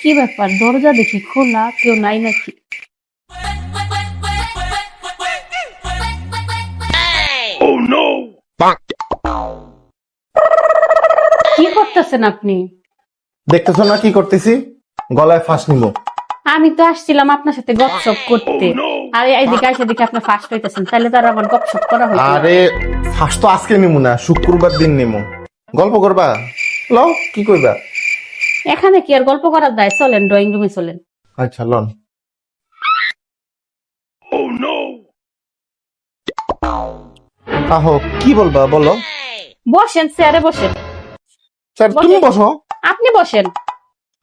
কি ব্যাপার? দরজা দেখি খোলা কেউ নাই নাকি? কি করতেছেন আপনি? দেখতেছো না কি করতেছি? গলায় ফাঁস নিব। আমি তো আসছিলাম আপনার সাথে গপসপ করতে। আর এইদিকে এসে দিকে আপনি ফার্স্ট হইতেছেন তাহলে তো আর আমার গপসপ করা হইতো আরে ফাঁস তো আজকে নিমু না শুক্রবার দিন নিমু। গল্প করবা? লও কি করবা এখানে কি আর গল্প করা যায় চলেন ড্রয়িং রুমে চলেন। আচ্ছা লন। আহো কি বলবা বলো? বসেন চেয়ারে বসেন। স্যার তুমি বসো। আপনি বসেন।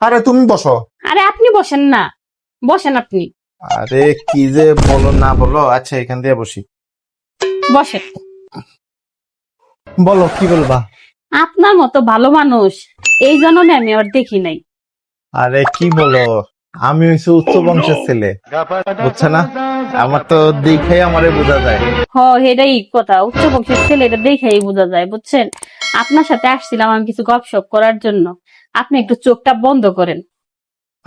আরে তুমি বসো। আরে আপনি বসেন না। বসেন আপনি। আরে কি যে বলো না বলো। আচ্ছা এখান দিয়ে বসি। বসেন। বলো কি বলবা? আপনার মতো ভালো মানুষ এই জন্মে আমি আর দেখি নাই। আরে কি বলো? আমি হইছি উচ্চ বংশের ছেলে বুঝছে না? আমার তো দেখাই আমারে বোঝা যায়। হ এটাই কথা। উচ্চ বংশের ছেলে এটা দেখাই বোঝা যায় বুঝছেন? আপনার সাথে আসছিলাম আমি কিছু গপসপ করার জন্য। আপনি একটু চোখটা বন্ধ করেন।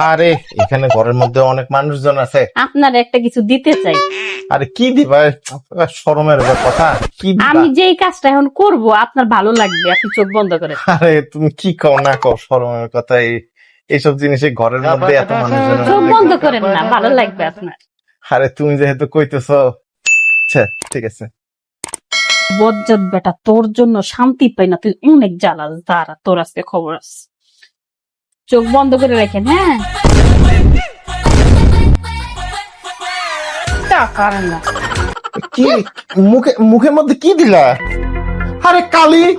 আরে এখানে ঘরের মধ্যে অনেক মানুষজন আছে। আপনার একটা কিছু দিতে চাই। আরে কি দিবা? শরমের কথা কি আমি যেই কাজটা এখন করব আপনার ভালো লাগবে আপনি চোখ বন্ধ করেন। আরে তুমি কি কও না কও শরমের কথা এই এইসব জিনিসে ঘরের মধ্যে এত মানুষজনের চোখ বন্ধ করেন না ভালো লাগবে আপনার। আরে তুমি যেহেতু কইতেছো আচ্ছা ঠিক আছে। বজ্জাত বেটা তোর জন্য শান্তি পাই না তুই অনেক জ্বালাস দাঁড়া তোর আজকে খবর আছে। চোখ বন্ধ করে রাখেন হ্যাঁ? টাকার না। কি? মুখে মুখের মধ্যে কি দিলা? আরে কালি!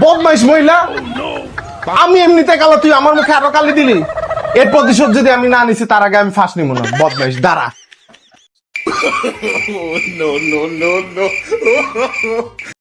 বদমাইশ মহিলা! আমি এমনিতে কালা তুই আমার মুখে আরও কালি দিলি? এর প্রতিশোধ যদি আমি না নিছি তার আগে আমি ফাঁস নিব না। বদমাইশ দাঁড়া।